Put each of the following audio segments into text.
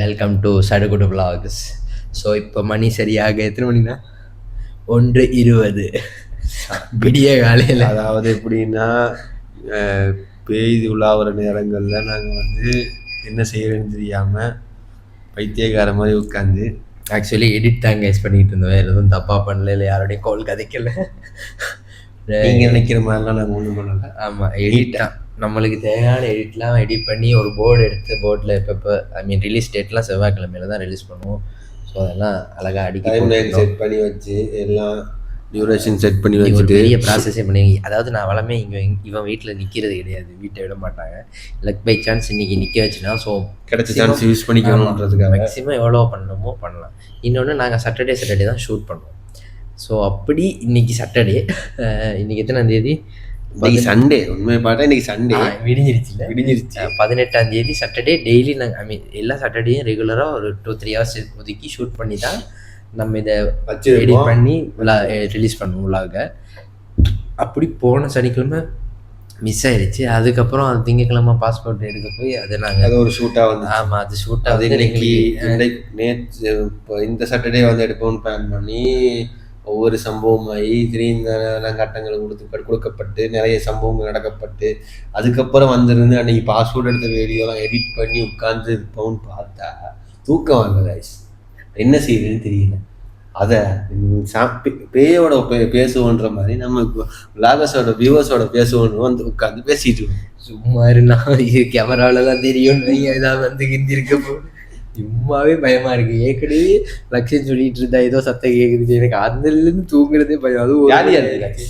Welcome to Sadugudu vlogs. So இப்போ மணி சரியாக எத்தனை மணினா? ஒன்று இருபது. விடிய காலையில். அதாவது எப்படின்னா பெய்து உலாவுற நேரங்கள்ல நாங்க வந்து என்ன செய்யறதுன்னு தெரியாம பைத்தியக்கார மாதிரி உட்காந்து ஆக்சுவலி எடிட் தான் கைஸ் பண்ணிட்டு இருந்தோம். வேறு எதுவும் தப்பாக பண்ணல இல்லை யாரோடையும் கால் கதைக்கல. நீங்க நினைக்கிற மாதிரிலாம் நாங்க ஒண்ணும் பண்ணல. ஆமாம் எடிட் தான். நம்மளுக்கு தேவையான எடிட்லாம் எடிட் பண்ணி ஒரு போர்டு எடுத்து போர்டில் இப்போ ஐ மீன் ரிலீஸ் டேட்லாம் செவ்வாய்க்கிழமையில தான் ரிலீஸ் பண்ணுவோம். ஸோ அதெல்லாம் அழகாக அடிக்க. செட் பண்ணி வச்சு எல்லாம் டியூரேஷன் செட் பண்ணி வச்சுட்டு. பெரிய ப்ராசஸே பண்ணி அதாவது நான் வளமே இங்கே இவன் வீட்டில் நிற்கிறது கிடையாது வீட்டை விட மாட்டாங்க. லக் பை சான்ஸ் இன்னைக்கு நிற்க வச்சுனா ஸோ கிடைச்ச சான்ஸ் யூஸ் பண்ணிக்கணுன்றதுக்காக மேக்ஸிமம் எவ்வளோ பண்ணணுமோ பண்ணலாம். இன்னொன்று நாங்கள் சாட்டர்டே சாட்டர்டே தான் ஷூட் பண்ணுவோம். ஸோ அப்படி இன்னைக்கு சாட்டர்டே இன்னைக்கு எத்தனாம் தேதி? இன்னைக்கு சண்டே உண்மையை பார்த்தா இன்னைக்கு சண்டே விடிஞ்சிருச்சுல விடிஞ்சிருச்சு பதினெட்டாம் தேதி சாட்டர்டே டெய்லி நாங்கள் ஐ மீன் எல்லா சாட்டர்டேயும் ரெகுலராக ஒரு டூ த்ரீ ஹவர்ஸ் ஒதுக்கி ஷூட் பண்ணி தான் நம்ம இதை எடிட் வச்சிருக்கோம் பண்ணி ரிலீஸ் பண்ணுவோம் விலாக அப்படி போன சனிக்கிழமை மிஸ் ஆயிடுச்சு அதுக்கப்புறம் அது திங்கக்கிழமை பாஸ்போர்ட் எடுக்க போய் அதை நாங்கள் அது ஒரு ஷூட்டா வந்து ஆமாம் அது ஷூட் அது ஆகுது இன்னைக்கு எங்களுக்கு இன்னைக்கு நேற்று இப்போ இந்த சாட்டர்டே வந்து எடுப்போம்னு பிளான் பண்ணி ஒவ்வொரு சம்பவமாகி திடீர்னு கட்டங்கள் கொடுத்து கொடுக்கப்பட்டு நிறைய சம்பவங்கள் நடக்கப்பட்டு அதுக்கப்புறம் வந்திருந்து அன்னைக்கு பாஸ்போர்ட் எடுத்த வீடியோலாம் எடிட் பண்ணி உட்காந்து இருப்போம்னு பார்த்தா தூக்கம் வரல guys. என்ன செய்யுதுன்னு தெரியல. அதை பேயோட பே- பேசுவோன்ற மாதிரி நம்ம விலாகஸோட வியூவர்ஸோட பேசுவோன்னு வந்து உட்காந்து பேசிட்டு சும்மா இருந்தா கேமராவில கேமராவில் தான் தெரியும் நீங்கள் ஏதாவது வந்து கிந்திருக்க போகுது. சும்மாவே பயமா இருக்கு. ஏற்கனவே லட்சியம் சொல்லிட்டு இருந்தா ஏதோ சத்தம் கேக்குது. எனக்கு அதுலேருந்து தூங்குறதே பயம். அதுவும் ஜாலியா இருக்கு.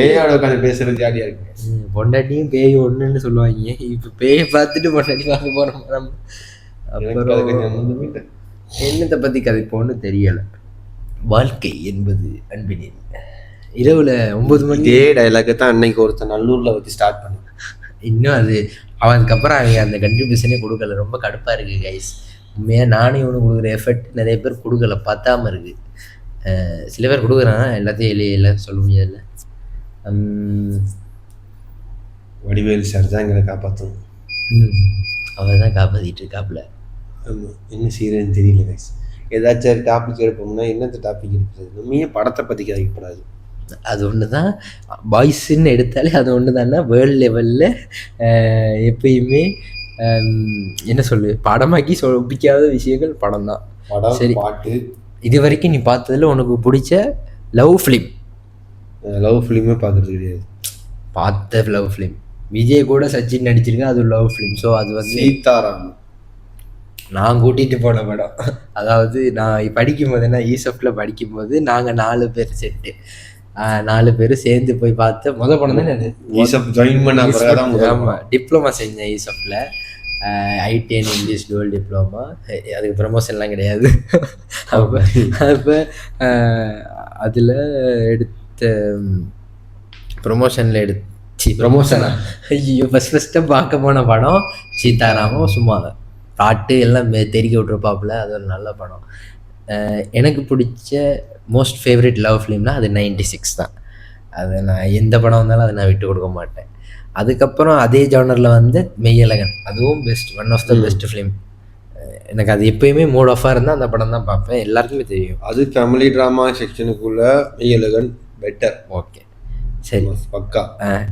பேயோட உட்காந்து பேசுறது ஜாலியா இருக்கு. பொண்டாட்டியும் பேய் ஒண்ணுன்னு சொல்லுவாங்க. இப்ப பேயை பார்த்துட்டு பொண்டாட்டி பார்க்க போறோம் நம்ம? அப்புறம் என்னத்தை பத்தி கதைப்போன்னு தெரியல. வாழ்க்கை என்பது அன்பினின் இரவுல ஒன்பது மணி இதே டைலாக தான் அன்னைக்கு ஒருத்தன் நல்லூர்ல வச்சு ஸ்டார்ட் பண்ணான். இன்னும் அது அவனுக்கப்புறம் அவங்க அந்த கண்ட்ரிபியூஷனே கொடுக்கல. ரொம்ப கடுப்பா இருக்கு கைஸ் உண்மையாக நானும் இவனு கொடுக்குற எஃபர்ட் நிறைய பேர் கொடுக்கல பத்தாம இருக்கு. அஹ் சில பேர் கொடுக்குறாங்க எல்லாத்தையும் எளிய எல்லாம் சொல்ல முடியாதுல்ல. வடிவேல் சார் தான் எங்களை காப்பாற்றணும் அவர் தான் காப்பாத்திட்டு இருக்காப்புல. ஆமா என்ன செய்யறதுன்னு தெரியல கைஸ் ஏதாச்சும் டாபிக் எடுப்போம்னா என்னத்த டாபிக் எடுக்கிறது நம்ம ஏன் படத்தை பத்தி கதைக்கப்படாது அது ஒன்று தான் பாய்ஸுன்னு எடுத்தாலே அது ஒன்று தானே வேர்ல்டு லெவலில் எப்பயுமே என்ன சொல்லு? படமாக்கி சொல்லிக்காத விஷயங்கள் படம் தான் சரி. பாட்டு. இது வரைக்கும் நீ பார்த்ததுல உனக்கு பிடிச்ச லவ் ஃபிலிம்? லவ் ஃபிலிமே பார்க்கறது கிடையாது. பார்த்த லவ் ஃபிலிம். விஜய் கூட சச்சின் நடிச்சிருக்கேன் அது லவ் ஃபிலிம். ஸோ அது வந்து சீதாராம். நான் கூட்டிகிட்டு போன படம். அதாவது நான் படிக்கும் போது என்ன ஈசஃப்டில் படிக்கும்போது நாங்கள் நாலு பேர் செட்டு நாலு பேர் சேர்ந்து போய் பார்த்த முத படம் தானே ஈசப் ஜாயின் பண்ண ஆமாம் டிப்ளமா செஞ்சேன் ஈசஃப்டில் IT and English dual diploma அதுக்கு ப்ரமோஷன்லாம் கிடையாது. அப்போ அப்போ அதில் எடுத்த ப்ரொமோஷனில் எடுத்து ப்ரொமோஷனா ஐயோ ஃபஸ்ட் ஃபஸ்ட்டாக பார்க்க போன படம் சீதாராமம் சும்மா பாட்டு எல்லாம் தெறிக்க விட்ருப்பாப்புல அது ஒரு நல்ல படம். அஹ் எனக்கு பிடிச்ச மோஸ்ட் ஃபேவரட் லவ் ஃபிலிம்னா அது நைன்டி சிக்ஸ் தான். அது நான் எந்த படம் வந்தாலும் அதை நான் விட்டு கொடுக்க மாட்டேன். அதுக்கப்புறம் அதே ஜானரில் வந்து மெய்யழகன். அதுவும் best one of the. Best film எனக்கு அது எப்பயுமே மூட் ஆஃபாக இருந்தால் அந்த படம் தான் பார்ப்பேன். எல்லாருக்குமே தெரியும். அது ஃபேமிலி ட்ராமா செக்ஷனுக்குள்ள மெய்யழகன் பெட்டர் ஓகே சரி. பக்கா.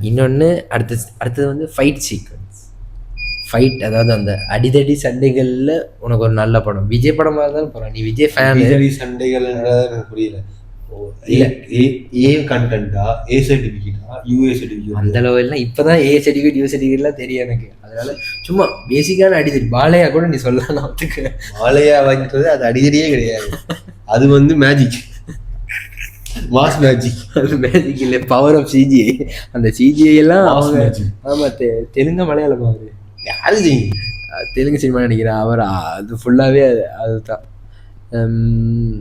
இன்னொன்று அடுத்து அடுத்தது வந்து ஃபைட் சீக்வன்ஸ் ஃபைட் அதாவது அந்த அடிதடி சண்டைகளில் உனக்கு ஒரு நல்ல படம். விஜய் படமாக இருந்தாலும் போகிறோம் நீ விஜய் ஃபேன் சண்டைகள்ன்றது எனக்கு புரியல. ஏ ஏ கண்டென்ட்டா ஏ சர்டிஃபிகேட்டா யூஏ சர்டிஃபிகேட் அந்த லெவல்லாம் இப்போ தான் ஏ சர்டிஃபிகேட் யூ சர்டிஃபிகேட்லாம் தெரியும் எனக்கு. அதனால சும்மா பேசிக்கான அடிதடி. பாலையா கூட நீ சொல்லலாம் நான் ஒத்துக்கிறேன் மாலையா வாங்கிட்டது அது அடிக்கடியே கிடையாது. அது வந்து மேஜிக் மாஸ் மேஜிக் அது மேஜிக் இல்லை. பவர் ஆஃப் சிஜிஐ அந்த சிஜிஐ எல்லாம் அவங்க ஆமாம் தெ தெலுங்கு மலையாளம் அவரு யாரு தெலுங்கு சினிமா நடிக்கிறேன் அவர் அது ஃபுல்லாகவே அது அதுதான்.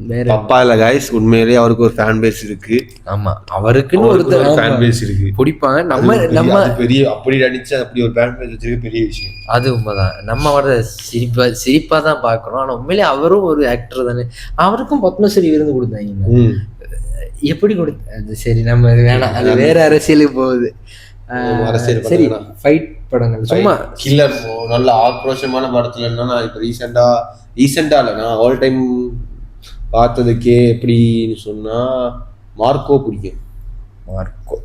வேற பப்பா இல்ல காய்ஸ் உண்மையிலேயே அவருக்கு ஒரு ஃபேன் பேஸ் இருக்கு. ஆமா அவருக்குன்னு ஒருத்தர் ஒரு ஃபேன் பேஸ் இருக்கு. பிடிப்பாங்க. நம்ம பெரிய- நம்ம பெரிய அப்படி நடிச்சு அப்படி ஒரு ஃபேன் பேஸ் வச்சிருக்க பெரிய விஷயம். அது உண்மைதான். நம்ம அவரை சிரிப்பா சிரிப்பா தான் பார்க்கறோம் ஆனா உண்மையிலே அவரும் ஒரு ஆக்டர் தானே. அவருக்கும் பத்மஸ்ரீ விருது கொடுத்தாங்க. எப்படி கொடுத்த சரி நம்ம வேணாம். அது வேற அரசியலுக்கு போகுது. சரி? ஃபைட் படங்கள். சும்மா கில்லர் நல்ல ஆக்ரோஷமான படத்துல நான் இப்போ ரீசெண்டா ரீசெண்டா இல்லை நான் ஆல் டைம் பார்த்ததுக்கே எப்படின்னு சொன்னா மார்க்கோ பிடிக்கும். மார்க்கோ.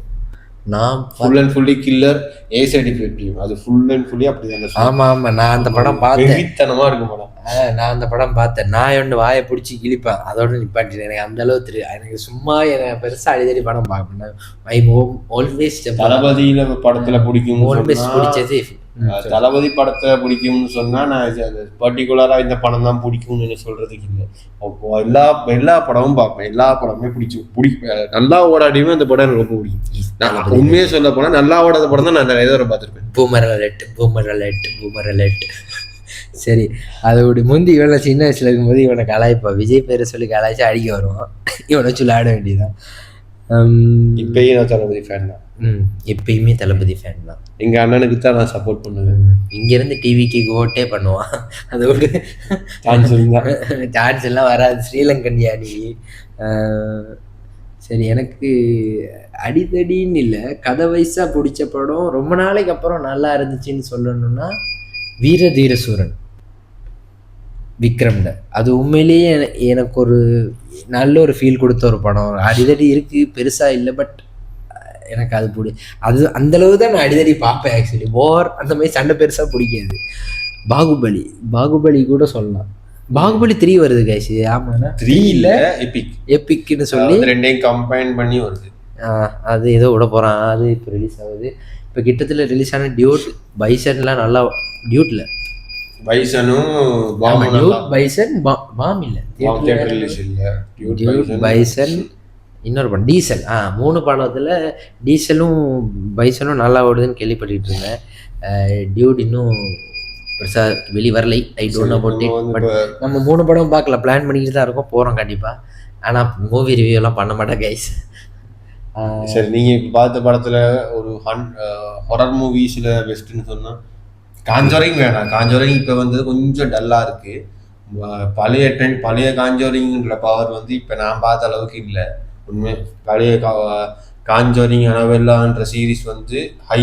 நான் full and fully killer A certificate team அது ஃபுல் அண்ட் ஃபுல்லி அப்படி ஆமா ஆமா நான் அந்த படம் பார்த்தேன். வெறித்தனமா இருக்கும் படம். நான் அந்த படம் பார்த்தேன். நான் ஒன்று வாயை பிடிச்சி கிழிப்பேன். அதோட நிப்பாட்டினேன் எனக்கு அந்த அளவு தெரியும் எனக்கு சும்மா எனக்கு பெருசா அடிக்கடி படம் பார்க்க ஐ ஆல்வேஸ் தளபதியில படத்துல பிடிக்கும் ஆல்வேஸ் பிடிச்சது. தளபதி படத்தை பிடிக்கும்னு சொன்னா நான் பர்டிகுலரா இந்த படம் தான் பிடிக்கும்னு சொல்றதுக்கு இல்லை. அப்போ எல்லா எல்லா படமும் பார்ப்பேன். எல்லா படமுமே பிடிக்கும் பிடிக்கும் நல்லா ஓடாடியுமே அந்த படம் எனக்கு ரொம்ப பிடிக்கும். நான் உண்மையே சொல்ல போனா நல்லா ஓடாத படம் தான் நான் நிறைய தடவை பார்த்துருப்பேன். Boomer alert boomer alert boomer alert சரி அதோட முந்தி இவனை சின்ன வயசுல இருக்கும்போது இவனை கலாய்ப்பா. விஜய் பேரை சொல்லி கலாய்ச்சி அடிக்க வருவான். இவனை சொல்லி ஆட வேண்டியதான் இப்பயும் நான் தளபதி ஃபேன் தான். எப்பயுமே தளபதி ஃபேன் தான். எங்க அண்ணனுக்கு தான் நான் சப்போர்ட் பண்ணுவேன். இங்கிருந்து டிவிக்கு ஓட்டே பண்ணுவான். அதோட சான்ஸ் சான்ஸ் எல்லாம் வராது. ஸ்ரீலங்கன் யானி. அஹ், சரி எனக்கு அடிதடின்னு இல்லை கதை வயசாக பிடிச்ச படம் ரொம்ப நாளைக்கு அப்புறம் நல்லா இருந்துச்சுன்னு சொல்லணும்னா வீர தீரசூரன் விக்ரம்ட. அது உண்மையிலேயே என- எனக்கு ஒரு நல்ல ஒரு ஃபீல் கொடுத்த ஒரு படம். அடிதடி இருக்கு பெருசா இல்லை பட் எனக்கு அது பிடி அது அந்த அளவு தான் நான் அடிதடி பார்ப்பேன் ஆக்சுவலி போர் அந்த மாதிரி சண்டை பெருசா பிடிக்காது. பாகுபலி பாகுபலி கூட சொல்லலாம். பாகுபலி த்ரீ வருது கைசி ஆமாண்ணா த்ரீ இல்ல எபிக் எப்பிக்னு சொல்லி ரெண்டையும் கம்பைன் பண்ணி வருது. அது ஏதோ விட போகிறான் அது இப்போ ரிலீஸ் ஆகுது. இப்போ கிட்டத்தில் ரிலீஸ் ஆன டியூட் பைசன்லாம் நல்லா டியூட்ல பைசனும் டியூட் பைசன் பாம் இல்லை. டியூட் பைசன் இன்னொரு படம் டீசல். ஆ மூணு படத்தில் டீசலும் பைசனும் நல்லா ஓடுதுன்னு இருந்தேன். அஹ், டியூட் இன்னும் பெருசாக வெளி வரலை. ஐ டோன்ட் அபவுட் நம்ம வந்து பட் நம்ம மூணு படம் பார்க்கல. பிளான் பண்ணிக்கிட்டு தான் இருக்கோம். போகிறோம் கண்டிப்பாக ஆனால் மூவி ரிவ்யூ எல்லாம் பண்ண மாட்டேன் கைஸ் சரி நீங்க இப்ப பார்த்த படத்துல ஒரு ஹன் ஹொரர் மூவிஸ்ல பெஸ்ட்னு சொன்னா காஞ்சோரிங் வேணாம். காஞ்சோரிங் இப்ப வந்து கொஞ்சம் டல்லா இருக்கு. வ- பழைய ட்ரெண்ட் பழைய காஞ்சோரிங்ன்ற பவர் வந்து இப்ப நான் பார்த்த அளவுக்கு இல்லை. உண்மை. பழைய கா- காஞ்சோரிங் அனவெல்லான்ற சீரிஸ் வந்து ஹை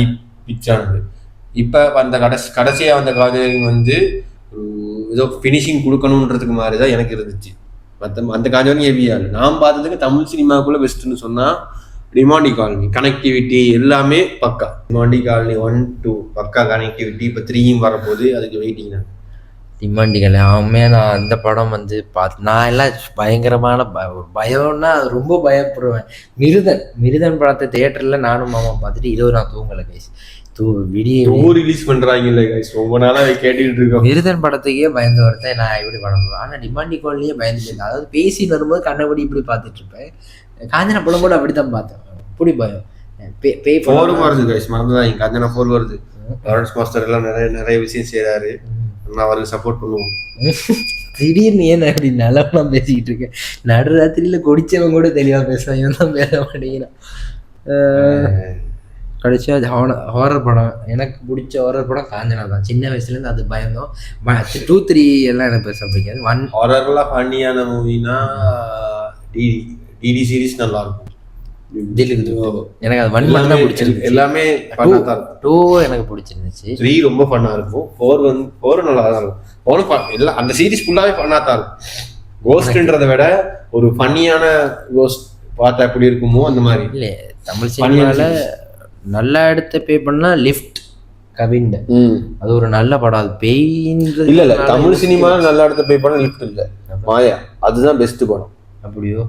பிச்சானது இப்போ வந்த கடைசி கடைசியாக வந்த காஞ்சோரிங் வந்து ஏதோ ஃபினிஷிங் கொடுக்கணுன்றதுக்கு மாதிரி தான் எனக்கு இருந்துச்சு. மற்ற அந்த காஞ்சோரிங் ஹெவியா நான் பார்த்ததுக்கு தமிழ் சினிமாவுக்குள்ளே பெஸ்ட்டுன்னு சொன்னால் ரிமாண்டி காலனி கனெக்டிவிட்டி எல்லாமே பக்கா. ரிமாண்டி colony one two pakka connectivity இப்போ த்ரீயும் வரப்போகுது அதுக்கு வெயிட்டிங் தான். டிமாண்டிகள் அவமே நான் அந்த படம் வந்து பார்த்து நான் எல்லாம் பயங்கரமான ப- பயம்னா அது ரொம்ப பயப்படுவேன். மிருதன் மிருதன் படத்தை தேட்டரில் நானும் மாமா பார்த்துட்டு இரவு நான் தூங்கலை கைஸ் தூ விடிய ரிலீஸ் பண்றாங்க இல்லை கைஸ் ரொம்ப நாளா அதை கேட்டுக்கிட்டு இருக்கோம். மிருதன் படத்துக்கே பயந்து வரத்தேன் நான் இப்படி படம் பார்ப்பேன். ஆனா டிமாண்டி காலனியே பயந்து போயிருந்தேன் அதாவது பேசி வரும்போது கண்ணபடி இப்படி பார்த்துட்டு இருப்பேன். காஞ்சனா படம் கூட அப்படித்தான் பார்த்தேன். இப்படி பயம். பே- ஃபோரும் படம் வருது கைஸ் மறந்துதான் கஞ்சனா ஃபோர் வருது. லாரன்ஸ் மாஸ்டர் எல்லாம் நிறைய நிறைய விஷயம் செய்றாரு. நான் அவருக்கு சப்போர்ட் பண்ணுவோம். திடீர்னு ஏன் அப்படி நல்லவனா பேசிக்கிட்டு இருக்கேன்? நடுராத்திரியில கொடிச்சவன் கூட தெளிவா பேசுவான் இவன் தான் பேச மாட்டேங்கிறான். அஹ் கடைசியா ஹாரர் படம். எனக்கு பிடிச்ச ஹாரர் படம் காஞ்சனா தான். சின்ன வயசுல இருந்து அது பயந்தோம் டூ த்ரீ எல்லாம் எனக்கு பெருசா பிடிக்காது. ஒன் ஹாரர்லாம் ஃபன்னியான மூவினா டிடி டிடி சீரிஸ் நல்லா துட்டு. எனக்கு அது ஒன் மட்டும் தான் எல்லாமே பிடிச்சிருந்துச்சு எல்லாமே ஃபன்னாக டூ எனக்கு பிடிச்சிருந்துச்சு. த்ரீ ரொம்ப ஃபன்னா இருக்கும். ஃபோர் வந்து ஃபோர் நல்லா தான் இருக்கும். ஃபோரும் எல்லாம் அந்த சீரிஸ் ஃபுல்லாவே ஃபன்னா தான் இருக்கும். கோஸ்ட்ன்றதை விட ஒரு ஃபன்னியான கோஸ்ட் பார்த்தா எப்படி இருக்குமோ அந்த மாதிரி. இல்ல தமிழ் சினிமால நல்லா எடுத்த பே பண்ணா லிஃப்ட் கவிண்ட அது ஒரு நல்ல படம். அது பேயின்றது இல்ல இல்ல தமிழ் சினிமா நல்ல இடத்த போய் படம் லிஃப்ட் இல்ல. மாயா அதுதான் பெஸ்ட் படம். அப்படியோ?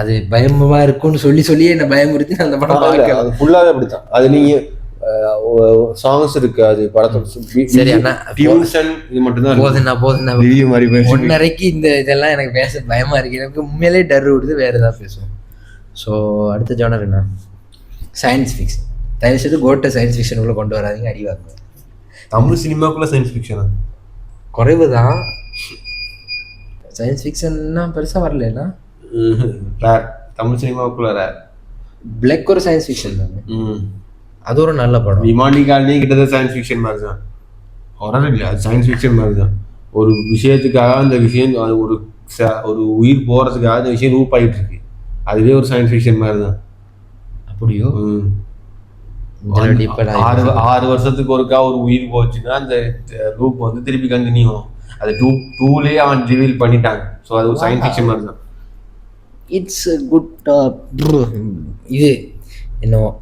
அது பயமா இருக்கும்னு சொல்லி சொல்லியே என்ன பயமுறுத்தி அந்த படம் பார்க்கல. அது ஃபுல்லாவே அப்படித்தான். அது நீங்க சாங்ஸ் இருக்கு அது சரி, அண்ணா. டியூன்சன் இது மட்டும் தான் போதுண்ணா போதுண்ணா. திடீர் மாதிரி ஒன்னரைக்கு இந்த இதெல்லாம் எனக்கு பேச பயமா இருக்கு. எனக்கு உண்மையிலே டர் விடுது வேற ஏதாவது பேசுவோம். ஸோ அடுத்த ஜானர் என்ன? சயின்ஸ் ஃபிக்ஷன் தயவு செய்து கோட்டை சயின்ஸ் ஃபிக்ஷனுக்குள்ள கொண்டு வராதீங்க அடி வாங்குவேன் தமிழ் சினிமாக்குள்ள சயின்ஸ் ஃபிக்ஷன் குறைவு தான் சயின்ஸ் ஃபிக்ஷன்னா பெருசா வரலன்னா தமிழ் சினிமாவுக்குள்ள ரேர் பிளாக் ஒரு சயின்ஸ் ஃபிக்ஷன் தானே? அது ஒரு நல்ல படம். விமானி காலனி கிட்டத்தட்ட சயின்ஸ் ஃபிக்ஷன் மாதிரி தான். ஹொரர் இல்லை அது சயின்ஸ் ஃபிக்ஷன் மாதிரி தான். ஒரு விஷயத்துக்காக அந்த விஷயம் ஒரு ஒரு உயிர் போறதுக்காக அந்த விஷயம் ரூப் ஆகிட்டு இருக்கு. அதுவே ஒரு சயின்ஸ் ஃபிக்ஷன் மாதிரி தான். அப்படியோ? ஆறு ஆறு வருஷத்துக்கு ஒருக்கா ஒரு உயிர் போச்சுன்னா அந்த லூப் வந்து திருப்பி கண்டினியூ அது டூ டூலே அவன் ரிவீல் பண்ணிட்டாங்க. ஸோ அது ஒரு சயின்ஸ் ஃபிக்ஷன் மாதிரி தான். இட்ஸ் குட் இது. என்னவோ.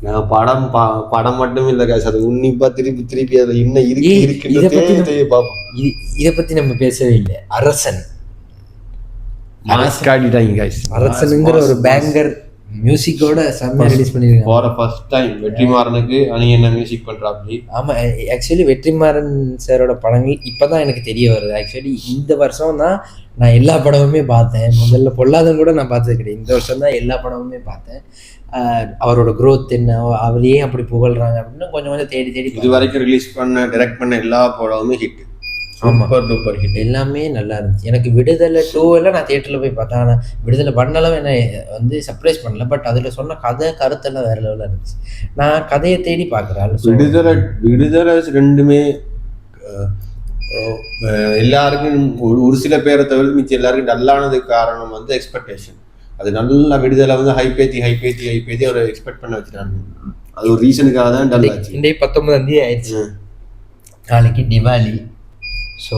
நான் படம் பா- படம் மட்டும் இல்ல guys. அது உன்னிப்பா திருப்பி திருப்பி அதுல என்ன இருக்கு நம்ம- பார்ப்போம். இத பத்தி நம்ம பேசவே இல்லை. அரசன். Mass காட்டிட்டாங்க guys. அரசனுங்கிற ஒரு பேங்கர் மியூசிக்கோட செம்மையா ரிலீஸ் பண்ணிருக்காங்க. போற ஃபர்ஸ்ட் டைம் வெற்றிமாறனுக்கு அணி என்ன மியூசிக் பண்றாப்படி ஆமா ஆக்சுவலி வெற்றிமாறன் சாரோட படங்கள் இப்பதான் எனக்கு தெரிய வருது. ஆக்சுவலி இந்த வருஷம் தான் நான் எல்லா படமுமே பார்த்தேன். முதல்ல பொல்லாதன் கூட நான் பார்த்தது கிடையாது. இந்த வருஷம் தான் எல்லா படமுமே பார்த்தேன். அவரோட growth என்ன அவ- அவர் ஏன் அப்படி புகழ்றாங்க அப்படின்னு கொஞ்சம் கொஞ்சம் தேடி தேடி இது வரைக்கும் ரிலீஸ் பண்ண டைரக்ட் பண்ண எல்லா படமுமே ஹிட். சூப்பர் டூப்பர் ஹிட் எல்லாமே நல்லா இருந்துச்சு. எனக்கு விடுதலை டூ எல்லாம் நான் தியேட்டரில் போய் பார்த்தேன். ஆனால் விடுதலை பண்ணலாம் என்ன வந்து சர்ப்ரைஸ் பண்ணல. பட் அதில் சொன்ன கதை கருத்தெல்லாம் வேற லெவலில் இருந்துச்சு. நான் கதையை தேடி பார்க்குறேன் விடுதலை விடுதலை ரெண்டுமே எல்லாருக்கும் ஒரு சில பேரை தவிர மிச்சம் எல்லாருக்கும் டல்லானதுக்கு காரணம் வந்து எக்ஸ்பெக்டேஷன் அது நல்லா விடுதலை வந்து ஹை பேத்தி ஹை பேத்தி ஹை பேத்தி அவரை எக்ஸ்பெக்ட் பண்ண வச்சுட்டாங்க. அது ஒரு ரீசனுக்காக தான் டல் ஆச்சு இன்றைக்கு பத்தொன்பதாம் தேதி ஆயிடுச்சு. நாளைக்கு திவாலி. ஸோ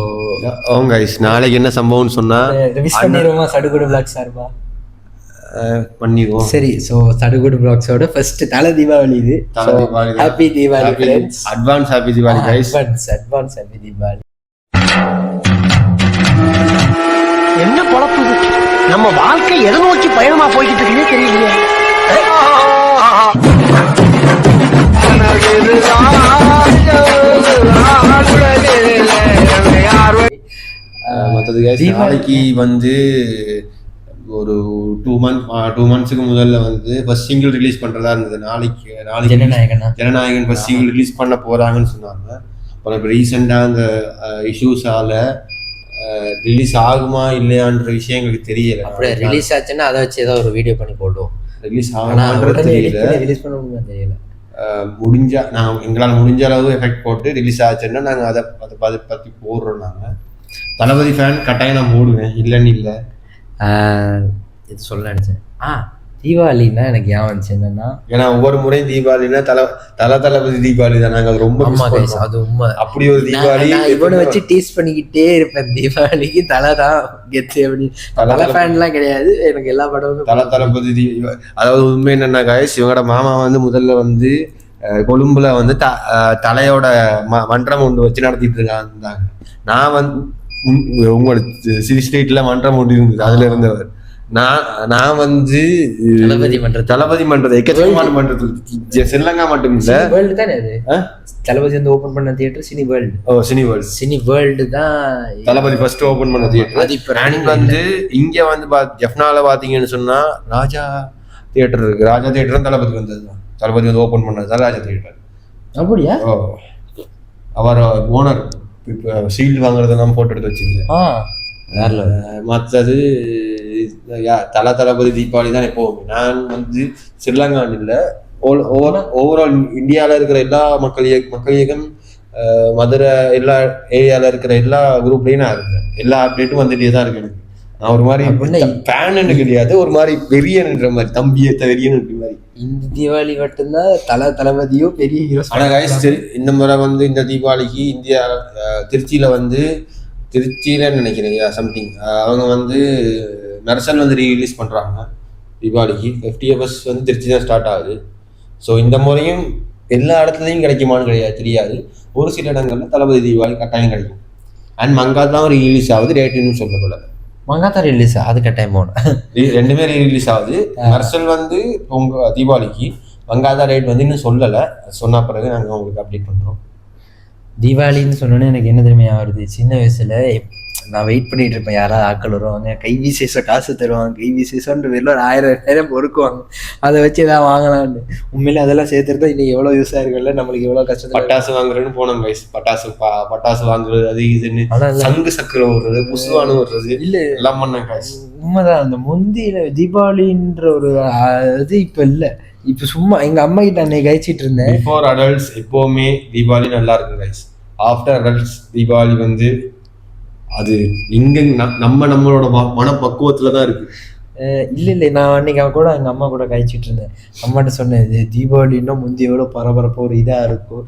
அவங்க guys, நாளைக்கு என்ன சம்பவம்னு சொன்னா விஷ் பண்ணிடுவோமா சடுகுடு பிளாக் சார்பா? பண்ணிடுவோம். சரி ஸோ சடுகுடு பிளாக்ஸோட ஃபர்ஸ்ட் தலை தீபாவளி இது. தல தீபாவளி தான். Happy Deepavali friends advance happy Deepavali advance advance happy Deepavali. என்ன பொழப்பு? நம்ம வாழ்க்கை எதை நோக்கி பயணமா போய்கிட்டு இருக்குன்னே தெரியலையே. மற்றது guys, தீபாவளி- நாளைக்கு வந்து ஒரு டூ மந்த் டூ மந்த்ஸுக்கு முதல்ல வந்து ஃபர்ஸ்ட் சிங்கிள் ரிலீஸ் பண்றதா இருந்தது. நாளைக்கு நாளைக்கு ஜனநாயகனா? ஜனநாயகன் ஃபர்ஸ்ட் சிங்கிள் ரிலீஸ் பண்ண போறாங்கன்னு சொன்னாங்க. அப்புறம் இப்போ ரீசெண்டாக அந்த இஷ்யூஸால ரிலீஸ் ஆகுமா இல்லையான்ற விஷயம் எங்களுக்கு தெரியல. அப்படியே? ரிலீஸ் ஆச்சுன்னா அதை வச்சு ஏதாவது ஒரு வீடியோ பண்ணி போடுவோம். ரிலீஸ் ஆகுமான்றது தெரியல. ரிலீஸ் பண்ண முடியுமா தெரியல. முடிஞ்சா நான் எங்களால் முடிஞ்ச அளவு எஃபெக்ட் போட்டு ரிலீஸ் ஆச்சுன்னா நாங்கள் அதை அதை பற்றி பற்றி போடுறோம் நாங்கள் தளபதி ஃபேன் கட்டாயம் நான் போடுவேன். இல்லைன்னு இல்லை. இது சொல்ல நினைச்சேன். ஆ தீபாவளின்னா எனக்கு ஞாபகம் வந்துச்சு. என்னன்னா ஏன்னா ஒவ்வொரு முறையும் தீபாவளினா தல தல தளபதி தீபாவளி தான். நாங்கள் ரொம்ப. அது உண்மை. அப்படி ஒரு தீபாவளி இவனை வச்சு டீஸ் பண்ணிக்கிட்டே இருப்பேன். தீபாவளிக்கு தலை தான் கெத்து அப்படி. தல ஃபேன்லாம் கிடையாது. எனக்கு எல்லா படமுமே தல தளபதி தீ- அதாவது உண்மை என்னன்னா காய்ஸ் இவங்களோட மாமா வந்து முதல்ல வந்து கொழும்புல வந்து த தலையோட ம மன்றம் ஒன்று வச்சு நடத்திட்டு இருக்காங்க நான் வந்து உங்களோட சிரி ஸ்ட்ரீட்ல மன்றம் ஒன்று இருந்தது. அதுல இருந்தவர். நான் நான் வந்து தளபதி மன்றத்தில். தளபதி மன்றது எக்கச்சக்கமான மன்றத்தில். ஸ்ரீலங்கா மட்டும் இல்ல. வேர்ல்டு தானே அது? தளபதி வந்து ஓபன் பண்ண theatre cine world oh cine world cine world தான் தளபதி ஃபர்ஸ்ட் ஓபன் பண்ண அது தியேட்டர் இப்ப பிளானிங் வந்து இங்க வந்து ஜெஃப்னால பாத்தீங்கன்னு சொன்னா ராஜா தியேட்டர் இருக்கு. ராஜா தியேட்டரும் தளபதி வந்தது தான். தளபதி வந்து ஓபன் பண்ணது தான் ராஜா தியேட்டர் அப்படியா? அவர் ஓனர் இப்போ ஷீல்டு வாங்குறதெல்லாம் போட்டோ எடுத்து வச்சிருந்தேன் ஆ. வேற level. மற்றது தல தளபதி தீபாவளி தான் எப்போவுமே. நான் வந்து ஸ்ரீலங்கான்னு இல்லை ஓவரால் இந்தியாவில் இருக்கிற எல்லா மக்கள் இயக்க மக்கள் இயக்கம் மதுரை எல்லா ஏரியாவில் இருக்கிற எல்லா குரூப்லேயும் நான் இருக்கேன். எல்லா அப்டேட்டும் வந்துட்டே தான் இருக்கு எனக்கு. நான் ஒரு மாதிரி ஃபேனு கிடையாது ஒரு மாதிரி பெரியன்ற மாதிரி தம்பியை வெறியன்ற மாதிரி. இந்த தீபாவளி மட்டும்தான் தல தளபதியோ பெரிய ஹீரோஸ் ஆனா guys, சரி இந்த முறை வந்து இந்த தீபாவளிக்கு இந்தியா திருச்சியில வந்து திருச்சியில நினைக்கிறேன் சம்திங் அவங்க வந்து மெர்சல் வந்து ரீலீஸ் பண்றாங்க தீபாவளிக்கு. எஃப்டிஎஃப்எஸ் வந்து திருச்சி தான் ஸ்டார்ட் ஆகுது. ஸோ இந்த முறையும் எல்லா இடத்துலையும் கிடைக்குமான்னு கிடையாது தெரியாது. ஒரு சில இடங்கள்ல தளபதி தீபாவளி கட்டாயம் கிடைக்கும். அண்ட் மங்கா தான் ரீலீஸ் ஆகுது ரேட் இன்னும் சொல்லப்படல. மங்காத்தா ரிலீஸ் அது கட்டாயம் re- ரெண்டுமே ரீலீஸ் ஆகுது. மெர்சல் வந்து உங்க தீபாவளிக்கு மங்காதா ரேட் வந்து இன்னும் சொல்லலை. சொன்ன பிறகு நாங்கள் உங்களுக்கு அப்டேட் பண்றோம். தீபாவளின்னு சொன்னோன்னே எனக்கு என்ன தெரியுமா வருது? சின்ன வயசுல நான் வெயிட் பண்ணிட்டு இருப்பேன். யாராவது ஆட்கள் வருவாங்க கை விசேஷம் காசு தருவாங்க கை விசேஷம்ன்ற பேர்ல ஒரு ஆயிரம் ரெண்டாயிரம் பொறுக்குவாங்க. அதை வச்சு ஏதாவது வாங்கலாம்னு. உண்மையிலே அதெல்லாம் சேர்த்துருந்தா இன்னைக்கு எவ்வளோ யூஸ் ஆயிருக்குல்ல நம்மளுக்கு எவ்வளோ கஷ்டப்பட்டு பட்டாசு வாங்குறேன்னு போனோம் guys. பட்டாசு பா- பட்டாசு வாங்குறது அது இதுன்னு. ஆனா இல்ல- சங்கு சக்கரம் விடுறது புசுவானு விடுறது இல்ல எல்லாம் guys. உண்மைதான் அந்த முந்தியில தீபாவளின்ற ஒரு இது இப்ப இல்ல. இப்ப சும்மா எங்க அம்மா கிட்ட அன்னைக்கு கழிச்சிட்டு இருந்தேன். பிஃபோர் அடல்ட்ஸ் எப்பவுமே தீபாவளி நல்லா இருக்கும் guys. ஆஃப்டர் அடல்ட்ஸ் தீபாவளி வந்து அது இங்க ந- நம்ம நம்மளோட மனப்பக்குவத்துல தான் இருக்கு. இல்ல இல்ல. நான் அன்னைக்கு அவ கூட எங்க அம்மா கூட கழிச்சிட்டு இருந்தேன். அம்மாட்ட சொன்னேன் இது தீபாவளி இன்னும் முந்தி எவ்வளோ பரபரப்பாக ஒரு இதா இருக்கும்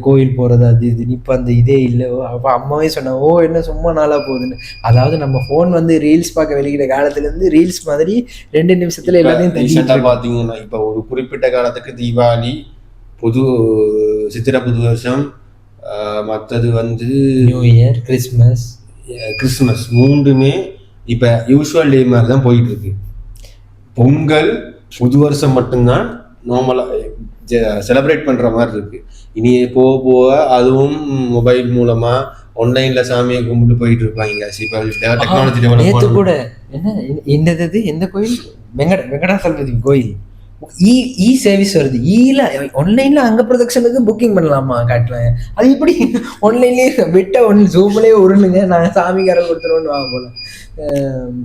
கோயில் போறது அது இது இப்போ அந்த இதே இல்லை. அப்போ அம்மாவே சொன்னேன் ஓ என்ன சும்மா நாளா போகுதுன்னு. அதாவது நம்ம ஃபோன் வந்து ரீல்ஸ் பார்க்க வெளியிட காலத்துல இருந்து ரீல்ஸ் மாதிரி ரெண்டு நிமிஷத்துல எல்லாத்தையும் ரீசெண்டாக. பார்த்தீங்கன்னா இப்போ ஒரு குறிப்பிட்ட காலத்துக்கு தீபாவளி புது சித்திரை புது வருஷம் மற்றது வந்து நியூ இயர் கிறிஸ்மஸ் கிறிஸ்மஸ் மூன்றுமே இப்போ யூஸ்வல் டே மாதிரி தான் போயிட்டு இருக்கு பொங்கல் புது வருஷம் மட்டும்தான் நார்மலாக செலிப்ரேட் பண்ணுற மாதிரி இருக்கு. இனி போக போக அதுவும் மொபைல் மூலமா ஆன்லைன்ல சாமியை கும்பிட்டு போயிட்டு இருப்பாங்க. இப்போ டெக்னாலஜி டெவலப் கூட என்ன இது? எந்த கோயில்? வெங்கட வெங்கடாசலபதி கோயில். இ இ சர்வீஸ் வருது. ஈல ஆன்லைன்ல அங்க ப்ரொடக்ஷனுக்கு புக்கிங் பண்ணலாமா காட்டுறாங்க அது இப்படி ஆன்லைன்லயே விட்ட ஒன்று ஜூம்லயே உருளுங்க. நான் சாமிக்காரன் கொடுத்துருவோன்னு வாங்க போல. அஹ்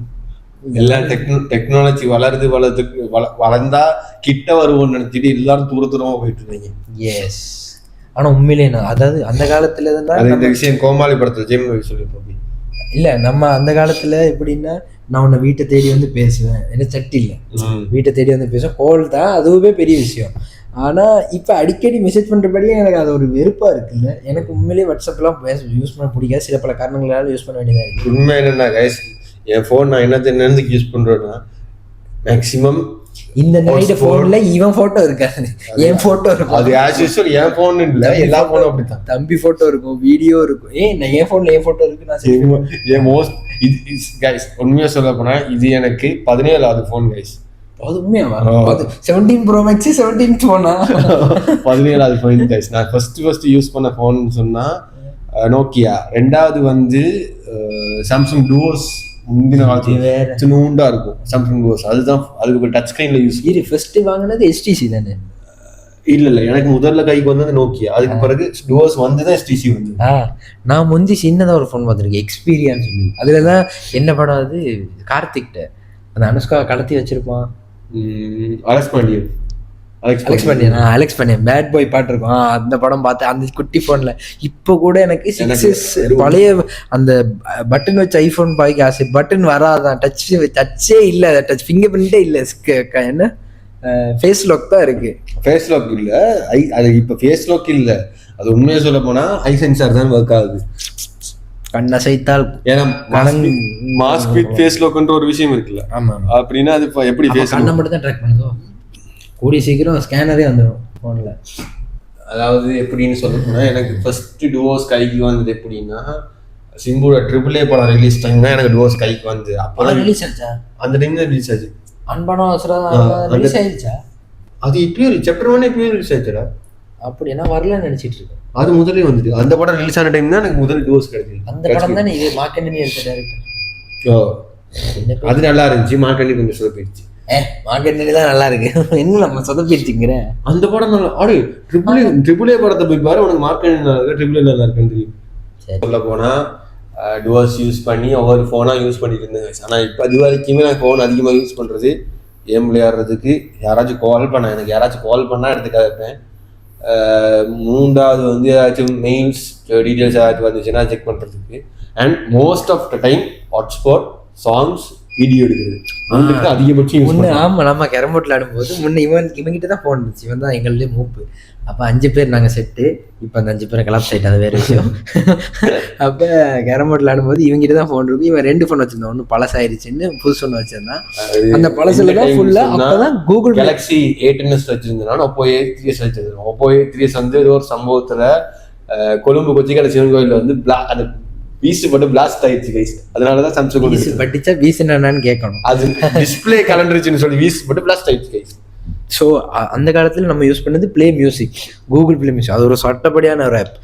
எல்லாம் டெக்னோ டெக்னாலஜி வளருது வளர்றதுக்கு வள வளர்ந்தா கிட்ட வருவோம்னு நினைச்சிட்டு எல்லாரும் தூர தூரமா போயிட்டு இருந்தீங்க எஸ் ஆனா உண்மையிலே நான் அதாவது அந்த காலத்துல அது இந்த இருந்தா விஷயம் கோமாளி படத்துல ஜெயம் சொல்லியிருப்போம் இல்ல நம்ம அந்த காலத்துல எப்படின்னா நான் உன்னை வீட்டை தேடி வந்து பேசுவேன். என்ன சட்டி இல்லை. வீட்டை தேடி வந்து பேசுவேன். கோல் தான் அதுவுமே பெரிய விஷயம். ஆனா இப்ப அடிக்கடி மெசேஜ் பண்றபடியே எனக்கு அது ஒரு வெறுப்பா இருக்குல்ல. எனக்கு உண்மையிலேயே வாட்ஸ்அப்லாம் யூஸ் பண்ண பிடிக்காது. சில பல காரணங்களால யூஸ் பண்ண வேண்டியதா இருக்கு. உண்மை என்னன்னா கைஸ் என் ஃபோன் நான் என்னத்தை என்னதுக்கு யூஸ் பண்றேன்னா மேக்ஸிமம் இந்த நைட். போன்ல இவன் போட்டோ இருக்காது. என் போட்டோ இருக்கும். அது ஆஸ் யூஸ்வல் என் ஃபோன் இல்ல. எல்லா ஃபோனும் அப்படித்தான். தம்பி போட்டோ இருக்கும் வீடியோ இருக்கும். ஏய் நான் என் போன்ல என் போட்டோ இருக்கு நான் என் மோஸ்ட் இது கைஸ் உண்மையா சொல்ல போனா இது எனக்கு பதினேழாவது phone guys seventeen pro max seventeen போனா பதினேழாவது ஃபோன் கைஸ் நான் ஃபர்ஸ்ட் ஃபர்ஸ்ட் யூஸ் பண்ண ஃபோன் சொன்னா நோக்கியா ரெண்டாவது வந்து சாம்சங் டூஸ் முந்தின காலத்துல. சின்னூண்டா இருக்கும். சாம்சங் டூஸ் அதுதான் அதுக்கு டச் ஸ்கிரீன்ல யூஸ் ஃபர்ஸ்ட் வாங்கினது எஸ்டிசி தானே? இல்ல இல்ல. எனக்கு முதல்ல கைக்கு வந்தது நோக்கியா அதுக்கு பிறகு டூஸ் வந்து தான் எஸ்டிசி வந்து நான் முந்தி சின்னதா ஒரு ஃபோன் பார்த்துருக்கேன். எக்ஸ்பீரியன்ஸ் அதுல தான் என்ன படம் அது? கார்த்திக்ட்ட. அந்த அனுஷ்கா கடத்தி வச்சிருப்பான். Alex Pandian Alex Pandian Alex Pandian bad boy பாட்டு இருக்கும். அந்த படம் பார்த்தேன் அந்த குட்டி ஃபோன்ல இப்போ கூட எனக்கு சிக்ஸஸ் பழைய அந்த பட்டன் வச்ச ஐஃபோன் பாய்க்கு ஆசை. பட்டன் வராதான் டச் டச்சே இல்லை. டச் ஃபிங்கர் பிரிண்டே இல்லை என்ன? ஃபேஸ் லாக் தான் இருக்கு. ஃபேஸ் லாக் இல்ல. ஐ அது இப்ப ஃபேஸ் லாக் இல்ல. அது உண்மையா சொல்ல போனா ஐ சென்சார் தான் ஒர்க் ஆகுது. கண் அசைத்தால் ஏன்னா மாஸ்க் வித் ஃபேஸ் லாக்ன்ற ஒரு விஷயம் இருக்குல்ல. ஆமா அப்படின்னா அது இப்ப எப்படி அப்ப ஃபேஸ் கண்ணை மட்டும் தான் ட்ராக் பண்ணுதோ? கூடிய சீக்கிரம் ஸ்கேனரே வந்துடும் ஃபோனில் அதாவது எப்படின்னு சொல்ல போனா எனக்கு ஃபர்ஸ்ட் டுவோஸ் கைக்கு வந்தது எப்படின்னா சிம்புட ட்ரிபிள் ஏ படம் ரிலீஸ் டைம் தான் எனக்கு டுவோஸ் கைக்கு வந்து அப்பதான் ரிலீஸ் ஆச்சா? அந்த டைம் தான் ரிலீஸ் ஆச்சு. அன்பான ரிலீஸ் அது இப்பயே சாப்டர் ஒன் ரிலீஸ் அப்படின்னா வரலன்னு நினைச்சிட்டு இருக்கேன் அது முதலே வந்துட்டு அந்த படம் ரிலீஸ் ஆன டைம் தான் எனக்கு முதல் கிடைச்சது. அந்த படம் தானே இது மார்க்கெண்டனி எடுத்த டேரக்டர் ஓ, என்ன பேர்? அது நல்லா இருந்துச்சு. மார்க்கண்டி கொஞ்சம் சொல்ல போயிடுச்சு ஏ மார்க்கெண்டனி தான் நல்லா இருக்கு. என்ன நம்ம சொதப்பிடுச்சுங்கிற? அந்த படம் நல்லா ஆடு ட்ரிபிள் ட்ரிபிள் ஏ படத்தை போய் பாரு உனக்கு நல்லா இருக்கு? ட்ரிபிள் நல்லா இருக்குன்னு தெரியும். சொல்ல போனா டுவர்ஸ் யூஸ் பண்ணி ஒவ்வொரு ஃபோனாக யூஸ் பண்ணிட்டு இருந்தேன். ஆனால் இப்போ அது வரைக்குமே நான் ஃபோன் அதிகமாக யூஸ் பண்ணுறது கேம் விளையாடுறதுக்கு யாராச்சும் கால் பண்ண எனக்கு யாராச்சும் கால் பண்ணால் எடுத்துக்காதுப்பேன் மூன்றாவது வந்து ஏதாச்சும் மெயில்ஸ் டீட்டெயில்ஸ் ஏதாச்சும் வந்துச்சுன்னா செக் பண்ணுறதுக்கு and most of the time hotspot songs video எடுக்கிறது அதிகபட்சம் முன்ன பண்ணுவேன் ஆமா நம்ம கேரம் போர்ட்ல ஆடும்போது முன்ன இவன் இவன்கிட்ட தான் ஃபோன் இருந்துச்சு. இவன் தான் எங்களுடைய மூப்பு. அப்ப அஞ்சு பேர் நாங்க செட்டு இப்ப அந்த அஞ்சு பேரை கலாப்ஸ் ஆயிட்டு அது வேற விஷயம். அப்ப கேரம் போர்ட்ல ஆடும்போது இவங்கிட்ட தான் ஃபோன் இருக்கும் இவன் ரெண்டு ஃபோன் வச்சிருந்தான். ஒன்று பழசாயிருச்சுன்னு புதுசு ஒன்று வச்சிருந்தான். அந்த பழசுல தான் ஃபுல்லா அப்பதான் Google Galaxy eight N S வச்சிருந்தேன் ஒப்போ ஏ த்ரீ எஸ் வச்சிருந்தேன். ஒப்போ ஏ த்ரீ எஸ் வந்து ஏதோ ஒரு சம்பவத்துல கொழும்பு கொச்சிக்கலை சிவன் கோயில்ல வந்து பிளா அந்த வீசு பட்டு பிளாஸ்ட் ஆயிடுச்சு கைஸ் அதனாலதான் சாம்சங் வீசு பட்டுச்சா வீசு என்னன்னு கேட்கணும். அது டிஸ்பிளே கலண்டுருச்சுன்னு சொல்லி வீசு பட்டு பிளாஸ்ட் ஆயிடுச்சு கைஸ் ஸோ அந்த காலத்தில் நம்ம யூஸ் பண்ணது play music Google play music அது ஒரு சட்டப்படியான ஒரு ஆப்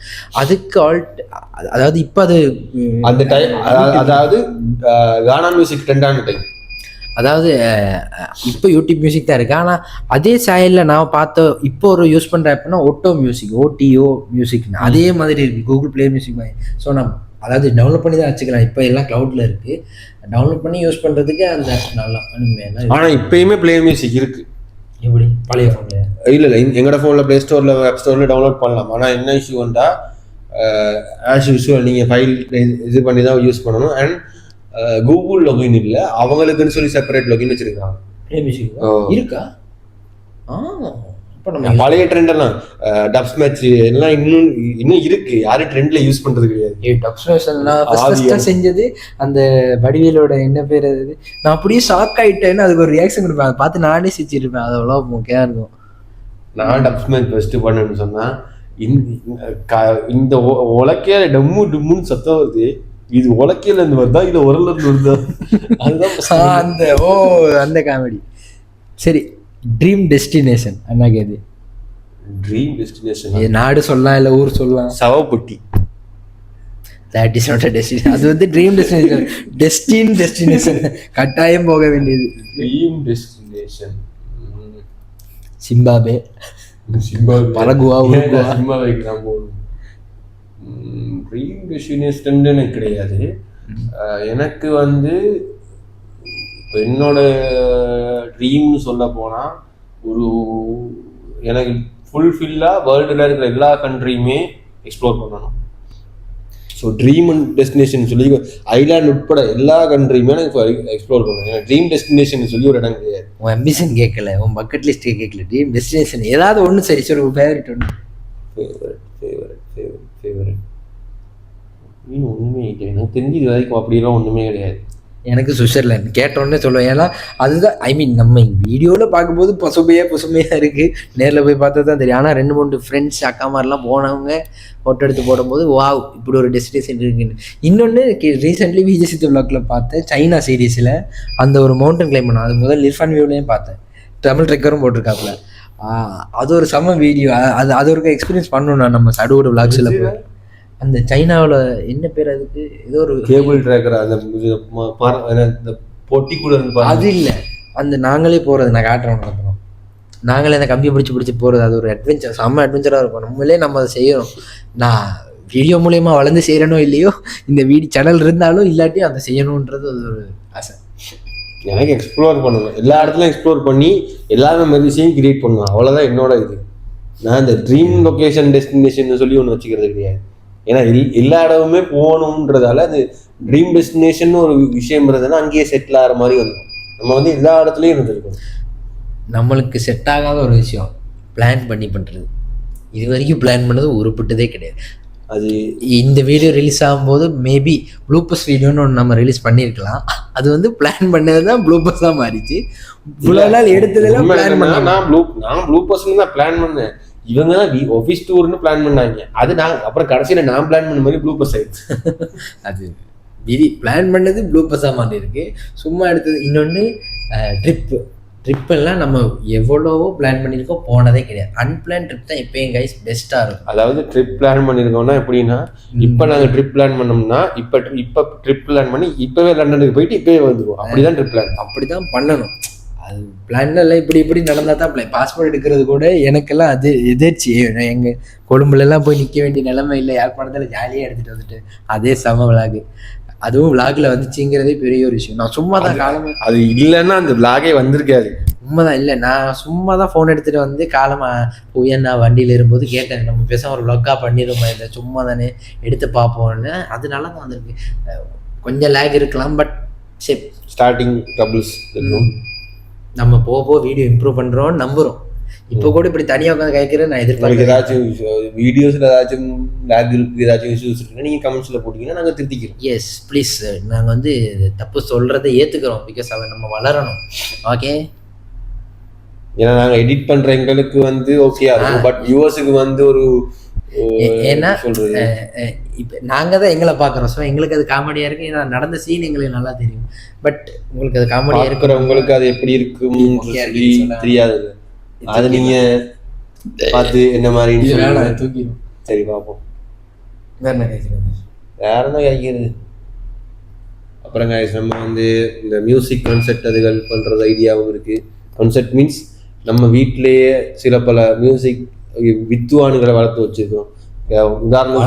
அதுக்கு ஆல்ட் அதாவது இப்போ அது அந்த டைம் அதாவது கானா மியூசிக் ட்ரெண்டான டைம் அதாவது இப்போ யூடியூப் மியூசிக் தான் இருக்கு. ஆனால் அதே சாயலில் நான் பார்த்த இப்போ ஒரு யூஸ் பண்ணுற ஆப்னா ஒட்டோ மியூசிக் ஓடிஓ மியூசிக்னு அதே மாதிரி இருக்கு. கூகுள் ப்ளே மியூசிக் மாதிரி. ஸோ நான் அதாவது டவுன்லோட் பண்ணி தான் வச்சுக்கலாம். இப்போ எல்லாம் க்ளவுடில் இருக்கு. டவுன்லோட் பண்ணி யூஸ் பண்ணுறதுக்கு அந்த app நல்லா உண்மையாக ஆனா இப்பயுமே பிளே மியூசிக் இருக்கு. எப்படி? பழைய ஃபோனில் இல்ல இல்ல. எங்கட ஃபோன்ல ப்ளே ஸ்டோர்ல ஆப் ஸ்டோர்ல டவுன்லோட் பண்ணலாம். ஆனா என்ன இஷ்யூ வந்தா ஆஸ் யூஸ்வல் நீங்க ஃபைல் இது பண்ணி தான் யூஸ் பண்ணணும். அண்ட் கூகுள் லொகின் இல்ல. அவங்களுக்குன்னு சொல்லி செப்பரேட் லொகின் வச்சிருக்காங்க. Music ஓ. இருக்கா? ஆ. பழைய ட்ரெண்ட் எல்லாம் டப்ஸ் மேட்ச் எல்லாம் இன்னும் இன்னும் இருக்கு. யாரும் ட்ரெண்ட்ல யூஸ் பண்றது கிடையாது. நான் ஆவியா. ஃபர்ஸ்ட் செஞ்சது அந்த வடிவேலோட என்ன பேர் அது? நான் அப்படியே ஷாக் ஆயிட்டேன்னு அதுக்கு ஒரு ரியாக்ஷன் கொடுப்பேன். அதை பார்த்து நானே சிரிச்சிருப்பேன். அது அவ்வளோ முக்கியம் இருக்கும். நான் டப்ஸ் மேட்ச் ஃபர்ஸ்ட் பண்ணேன்னு சொன்னா இந்த உலக்கையில டம்மு டும்முன்னு சத்தம் வருது. இது உலக்கையில இருந்து வருதா? இல்ல உரல்ல இருந்து வருதா? அதுதான் அந்த ஓ அந்த காமெடி சரி. ட்ரீம் டெஸ்டினேஷன் அண்ணா கேது. ட்ரீம் டெஸ்டினேஷன் நாடு சொல்லலாம் இல்லை ஊர் சொல்லலாம். சவப்பொட்டி தட் இஸ் நாட் டெஸ்டினேஷன் அது வந்து ட்ரீம் டெஸ்டினேஷன் டெஸ்டின் டெஸ்டினேஷன் கட்டாயம் போக வேண்டியது. Dream destination Zimbabwe. Zimbabwe Paraguay, Uruguay. சிம்பாவேக்கு தான் போகணும்? ட்ரீம் டெஸ்டினேஷன் எனக்கு கிடையாது. எனக்கு வந்து இப்போ என்னோட ட்ரீம்னு சொல்ல போனா ஒரு எனக்கு ஃபுல்ஃபில்லாக வேர்ல்டில் இருக்கிற எல்லா கண்ட்ரியுமே எக்ஸ்ப்ளோர் பண்ணணும். ஸோ ட்ரீம் அண்ட் டெஸ்டினேஷன் சொல்லி ஐலாண்ட் உட்பட எல்லா கண்ட்ரியுமே எனக்கு எக்ஸ்ப்ளோர் பண்ணணும். ட்ரீம் டெஸ்டினேஷன் சொல்லி ஒரு இடம் கிடையாது. உன் அம்பிஷன் கேட்கல உன் பக்கெட் லிஸ்ட் கேட்கல. ட்ரீம் டெஸ்டினேஷன் ஏதாவது ஒன்று சரி உன் ஃபேவரட் ஒன்று ஃபேவரட் ஃபேவரட் ஃபேவரட் ஃபேவரட் ஒன்றுமே இல்லை. எனக்கு தெரிஞ்சு இது வரைக்கும் அப்படியெல்லாம் ஒன்றுமே கிடையாது. எனக்கு சுவிட்சர்லாந்து. கேட்டோன்னே சொல்லுவேன் ஏன்னா அதுதான் ஐ மீன் நம்ம வீடியோவில் பார்க்கும்போது பசுமையாக பசுமையாக இருக்குது நேரில் போய் பார்த்தா தான் தெரியும். ஆனால் ரெண்டு மூணு ஃப்ரெண்ட்ஸ் அக்கா மாதிரிலாம் போனவங்க ஃபோட்டோ எடுத்து போடும்போது வாவ் இப்படி ஒரு டெஸ்டினேஷன் இருக்குன்னு. இன்னொன்று ரீசெண்ட்லி விஜய் பிளாக்ல பார்த்தேன் சைனா சீரீஸில் அந்த ஒரு மவுண்டன் கிளைம் பண்ண அது முதல் இர்ஃபான் வியூலையும் பார்த்தேன். தமிழ் ட்ரெக்கரும் போட்டிருக்காப்புல. அது ஒரு செம்ம வீடியோ அது அது ஒரு எக்ஸ்பீரியன்ஸ் பண்ணணும் நம்ம சடுவோட விளாக்ஸில் அந்த சைனாவில் என்ன பேர் அதுக்கு? ஏதோ ஒரு கேபிள் ட்ராக்கர் அந்த அந்த பொட்டிக்குள்ள. அது இல்லை. அந்த நாங்களே போகிறது நான் காட்டுறேன் அப்புறம் நாங்களே அந்த கம்பியை பிடிச்சி பிடிச்சி போகிறது அது ஒரு அட்வென்ச்சர் செம்ம அட்வென்ச்சராக இருக்கும். நம்மளே நம்ம அதை செய்யணும். நான் வீடியோ மூலயமா வளர்ந்து செய்கிறனோ இல்லையோ இந்த வீடியோ சேனல் இருந்தாலும் இல்லாட்டி அதை செய்யணுன்றது அது ஒரு ஆசை. எனக்கு எக்ஸ்ப்ளோர் பண்ணணும். எல்லா இடத்துலையும் எக்ஸ்ப்ளோர் பண்ணி எல்லா மெமரிஸையும் கிரியேட் பண்ணணும் அவ்வளோதான் என்னோட இது. நான் இந்த ட்ரீம் லொகேஷன் டெஸ்டினேஷன் சொல்லி ஒன்று வச்சுக்கிறது கிடையாது. ஏன்னா எல்- எல்லா இடமுமே போகணுன்றதால அது ட்ரீம் டெஸ்டினேஷன் ஒரு விஷயம்ன்றதுனா அங்கேயே செட்டில் ஆகிற மாதிரி வந்துடும் நம்ம வந்து எல்லா இடத்துலையும் இருந்திருக்கணும் நம்மளுக்கு செட் ஆகாத ஒரு விஷயம் பிளான் பண்ணி பண்ணுறது இது வரைக்கும் பிளான் பண்ணது உருப்பட்டதே கிடையாது. அது இந்த வீடியோ ரிலீஸ் ஆகும்போது மேபி ப்ளூபஸ் வீடியோன்னு ஒன்று நம்ம ரிலீஸ் பண்ணியிருக்கலாம் அது வந்து பிளான் பண்ணது தான் ப்ளூபஸாக மாறிச்சு இவ்வளோ நாள் எடுத்ததெல்லாம் பிளான் பண்ண நான் ப்ளூ நான் ப்ளூ பர்சன் தான் பிளான் பண்ணேன். இவங்க தான் ஆஃபீஸ் டூர்னு பிளான் பண்ணாங்க. அது நான் அப்புறம் கடைசியில் நான் பிளான் பண்ண மாதிரி ப்ளூ பஸ் ஆயிடுச்சு. அது விதி பிளான் பண்ணது ப்ளூ பஸ்ஸாக மாறி இருக்கு. சும்மா எடுத்தது இன்னொன்று ட்ரிப்பு ட்ரிப்பெல்லாம் நம்ம எவ்வளவோ பிளான் பண்ணியிருக்கோம் போனதே கிடையாது. அன்பிளான் ட்ரிப் தான் எப்பயும் கைஸ் பெஸ்ட்டாக இருக்கும். அதாவது ட்ரிப் பிளான் பண்ணியிருக்கோம்னா எப்படின்னா இப்போ நாங்கள் ட்ரிப் பிளான் பண்ணோம்னா இப்போ இப்போ ட்ரிப் பிளான் பண்ணி இப்போவே லண்டனுக்கு போயிட்டு இப்போவே வந்துடுவோம் அப்படிதான் ட்ரிப் பிளான் அப்படி தான் பண்ணணும். அது பிளான் எல்லாம் இப்படி இப்படி நடந்தால் தான் பாஸ்போர்ட் எடுக்கிறது கூட எனக்கெல்லாம் அது எதிர்ச்சி. எங்கள் கொழும்புலலாம் போய் நிற்க வேண்டிய நிலைமை இல்லை. யாழ்ப்பாணத்தில் ஜாலியாக எடுத்துகிட்டு வந்துட்டு அதே செம விளாகு அதுவும் விளாகில் வந்துச்சுங்கிறதே பெரிய ஒரு விஷயம். நான் சும்மா தான் காலமாக அது இல்லைன்னா அந்த விளாகே வந்திருக்காது. உண்மைதான் இல்லை. நான் சும்மா தான் ஃபோன் எடுத்துகிட்டு வந்து காலமாக போய் நான் வண்டியில் இருக்கும்போது கேட்டேன். நம்ம பேச ஒரு லொக்கா பண்ணிடுமா இதை? சும்மா தானே எடுத்து பார்ப்போம்னு. அதனால தான் வந்திருக்கு. கொஞ்சம் லேக் இருக்கலாம் பட் சரி ஸ்டார்டிங் ட்ரபிள்ஸ் இருக்கும் நம்ம போக போக வீடியோ இம்ப்ரூவ் பண்ணுறோம்னு நம்புகிறோம் இப்போ கூட இப்படி தனியாக உட்காந்து கேட்குறேன் நான் எதிர்பார்க்கிறேன் ஏதாச்சும் வீடியோஸில் ஏதாச்சும் லேக் இருக்கு ஏதாச்சும் இஷ்யூஸ் இருக்குன்னா நீங்கள் கமெண்ட்ஸில் போட்டிங்கன்னா நாங்கள் திருத்திக்கிறோம். எஸ் ப்ளீஸ் நாங்கள் வந்து தப்பு சொல்கிறத ஏற்றுக்கிறோம் பிகாஸ் அவன் நம்ம வளரணும். ஓகே ஏன்னா நாங்கள் எடிட் பண்ணுற எங்களுக்கு வந்து ஓகே இருக்கும். பட் வியூவர்ஸுக்கு வந்து ஒரு ஏன்னா, இப்போ நாங்கள் தான் எங்களை பார்க்குறோம். ஸோ எங்களுக்கு அது காமெடியாக இருக்குது ஏன்னா நடந்த சீன் எங்களுக்கு நல்லா தெரியும். பட் உங்களுக்கு அது காமெடியாக இருக்கு பார்க்குறவங்களுக்கு அது எப்படி சொன்னா. தெரியாது அது நீங்க பார்த்து என்ன சொல்லுங்க. தூக்கிடும் சரி பார்ப்போம். வேற என்ன கேட்குறது வேற என்ன கிடைக்கிறது அப்புறம் guys, நம்ம வந்து இந்த மியூசிக் கான்செப்ட் அதுகள் பண்றது ஐடியாவும் இருக்கு. கான்செப்ட் மீன்ஸ் நம்ம வீட்டிலேயே சில பல மியூசிக் வித்துவானுகளை வளர்த்து வச்சிருக்கோம். உதாரணம்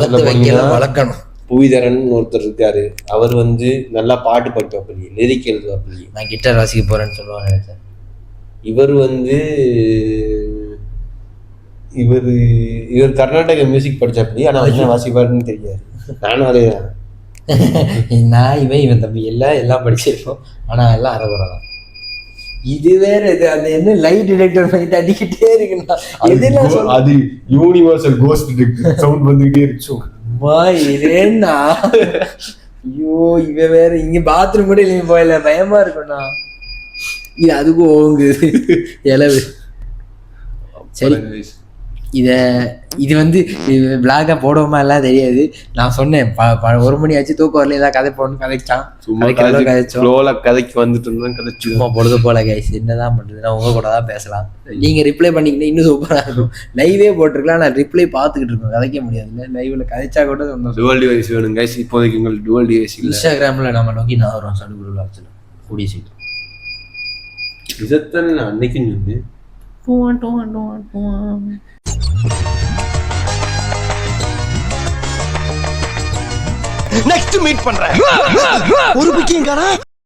வளர்க்கணும். புவிதரன் ஒருத்தர் இருக்காரு. அவர் வந்து நல்லா பாட்டு படிப்பாப்பள்ளி லிரிக் எழுதுவாப்பள்ளி நான் கிட்டார் வாசிக்க போகிறேன்னு சொல்லுவாங்க சார்? இவர் வந்து இவர் இவர் கர்நாடக மியூசிக் படிச்சாப்படி ஆனா என்ன வாசிப்பாருன்னு தெரியாது. நானும் அதே தான் நான் இவன் இவன் தம்பி எல்லாம் எல்லாம் படிச்சிருக்கோம் ஆனா எல்லாம் அரைகுறை தான் இது வேற இது அந்த என்ன லைட் டிடெக்டர் பண்ணி தட்டிக்கிட்டே இருக்குண்ணா எதுனா சொல்ல அது யூனிவர்சல் கோஸ்ட் சவுண்ட் வந்துகிட்டே இருக்கு. அம்மா இதேண்ணா ஐயோ இவன் வேற இங்க பாத்ரூம் கூட இல்லைங்க போயில பயமா இருக்கும்ண்ணா இது அதுக்கும் ஓங்குது. இலவு சரி. இத இது வந்து பிளாக போடுவோமா எல்லாம் தெரியாது. நான் சொன்னேன் ப- ப- ஒரு மணி ஆச்சு தூக்கம் வரல ஏதாவது கதை போடணும் கதைச்சான். சும்மா கதைக்கு வந்துட்டு இருந்தா கதைச்சு. சும்மா பொழுது போல கைஸ் என்னதான் பண்றது நான் உங்க கூட தான் பேசலாம். நீங்க ரிப்ளை பண்ணிக்கிட்டே இன்னும் சூப்பரா இருக்கும். லைவே போட்டிருக்கலாம் நான் ரிப்ளை பார்த்துக்கிட்டு இருக்கோம். கதைக்க முடியாது. லைவ்ல கதைச்சா கூட டுவல் டிவைஸ் வேணும் கைஸ் இப்போதைக்கு எங்களுக்கு டுவல் டிவைஸ் இல்ல. இன்ஸ்டாகிராம்ல நம்ம நோக்கி நான் வரோம் சடுகுரு லாட்சில் கூடிய சீக்கிரம். இதைத்தான் நான் அன்னைக்கு சொன்னேன். நெக்ஸ்ட் மீட் பண்றேன். ஒரு பிக்கிங்